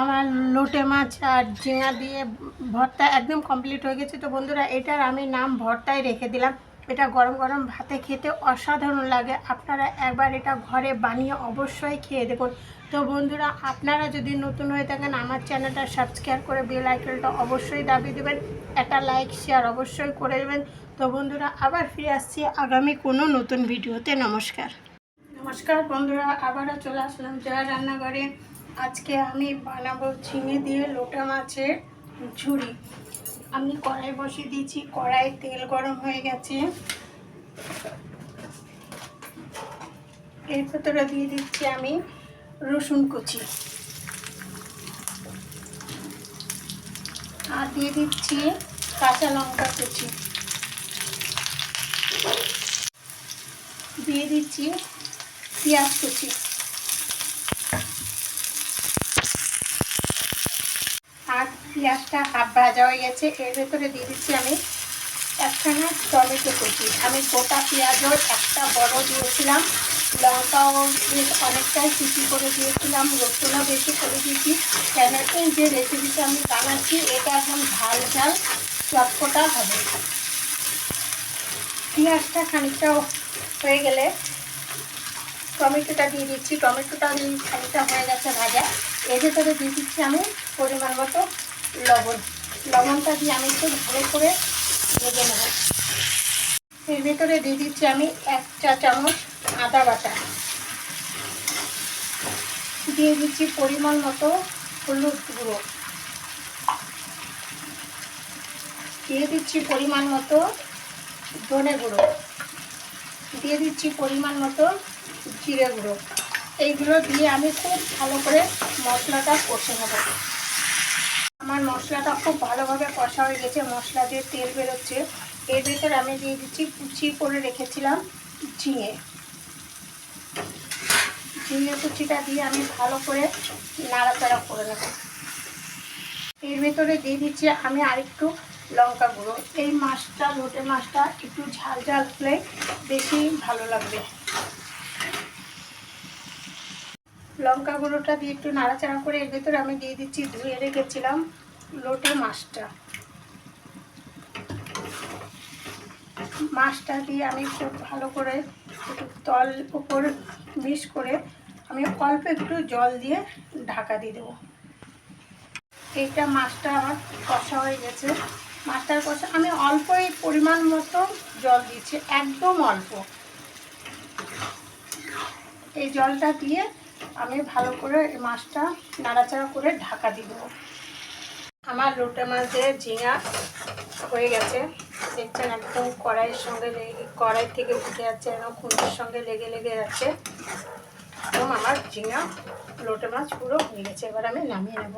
আমার লোটে মাছ আর ঝিঙা দিয়ে ভর্তা একদম কমপ্লিট হয়ে গেছে। তো বন্ধুরা, এটার আমি নাম ভর্তায় রেখে দিলাম। এটা গরম গরম ভাতে খেতে অসাধারণ লাগে। আপনারা একবার এটা ঘরে বানিয়ে অবশ্যই খেয়ে দেখুন। তো বন্ধুরা, আপনারা যদি নতুন হয়ে থাকেন, আমার চ্যানেলটা সাবস্ক্রাইব করে বেল আইকনটা অবশ্যই দাবিয়ে দেবেন। একটা লাইক শেয়ার অবশ্যই করে দেবেন। তো বন্ধুরা, আবার ফিরে আসছি আগামী কোনো নতুন ভিডিওতে। নমস্কার। নমস্কার বন্ধুরা, আবারও চলে আসলাম জয়া রান্নাঘরে। আজকে আমি বানাবো ঝিঙে দিয়ে লোটা মাছের ঝুড়ি আমি কড়াই বসিয়ে দিয়েছি, কড়াই তেল গরম হয়ে গেছে। এর ভেতরে দিয়ে দিচ্ছি আমি রসুন কুচি। আর দিয়ে দিচ্ছি কাঁচা লঙ্কা কুচি। দিয়ে দিচ্ছি পেঁয়াজ কুচি আর পেঁয়াজটা হাফ ভাজা হয়ে গেছে। এর ভেতরে দিয়ে দিচ্ছি আমি একখানা টমেটো কুচি। আমি গোটা পেঁয়াজও একটা বড় দিয়েছিলাম। লঙ্কাও অনেকটাই কুচি করে দিয়েছিলাম। রসুনও বেশি করে দিয়েছি। কেন এই যে রেসিপিটা আমি বানাচ্ছি, এটা একদম ঝাল ঝাল চটপটা হবে। পেঁয়াজটা খানিকটা হয়ে গেলে টমেটোটা দিয়ে দিচ্ছি। টমেটোটা খানিকটা হয়ে গেছে ভাজা। এর ভেতরে দিয়ে দিচ্ছি আমি পরিমাণ মতো লবণ। লবণটা দিয়ে আমি একটু ভালো করে ভেজে নেব। এর ভেতরে দিয়ে দিচ্ছি আমি এক চা চামচ আদা বাটা। দিয়ে দিচ্ছি পরিমাণ মতো হলুদ গুঁড়ো। দিয়ে দিচ্ছি পরিমাণ মতো ধনে গুঁড়ো। দিয়ে দিচ্ছি পরিমাণ মতো জিরে গুঁড়ো। এইগুলো দিয়ে আমি খুব ভালো করে মশলাটা কষে নেব। আমার মশলাটা খুব ভালোভাবে কষা হয়ে গেছে, মশলা দিয়ে তেল বেরোচ্ছে। এর ভেতরে আমি দিয়ে দিচ্ছি কুচি করে রেখেছিলাম ঝিঙে। ঝিঙে কুচিটা দিয়ে আমি ভালো করে নাড়াচাড়া করে নেব। এর ভেতরে দিয়ে দিচ্ছি আমি আরেকটু লঙ্কা গুঁড়ো। এই মাছটা, লোটে মাছটা একটু ঝাল ঝাল হলে বেশি ভালো লাগবে। লঙ্কা গুঁড়োটা দিয়ে একটু নাড়াচাড়া করে এর ভেতরে আমি দিয়ে দিচ্ছি ধুয়ে রেখেছিলাম লোটে মাছটা। মাছটা দিয়ে আমি খুব ভালো করে একটু তল উপর মিশ করে আমি অল্প একটু জল দিয়ে ঢাকা দিয়ে দেবো। এইটা মাছটা আমার কষা হয়ে গেছে। মাছটার কষা আমি অল্পই পরিমাণ মতো জল দিচ্ছি, একদম অল্প। এই জলটা দিয়ে আমি ভালো করে মাছটা নাড়াচাড়া করে ঢাকা দিয়ে দেবো। আমার লোটা মাছ দিয়ে ঝিঙা হয়ে গেছে। দেখছেন একদম কড়াইয়ের সঙ্গে লেগে কড়াই থেকে উঠে যাচ্ছে, একদম খুঁটির সঙ্গে লেগে লেগে যাচ্ছে। একদম আমার ঝিঙা লোটে মাছ পুরো হয়ে গেছে। এবার আমি নামিয়ে নেব।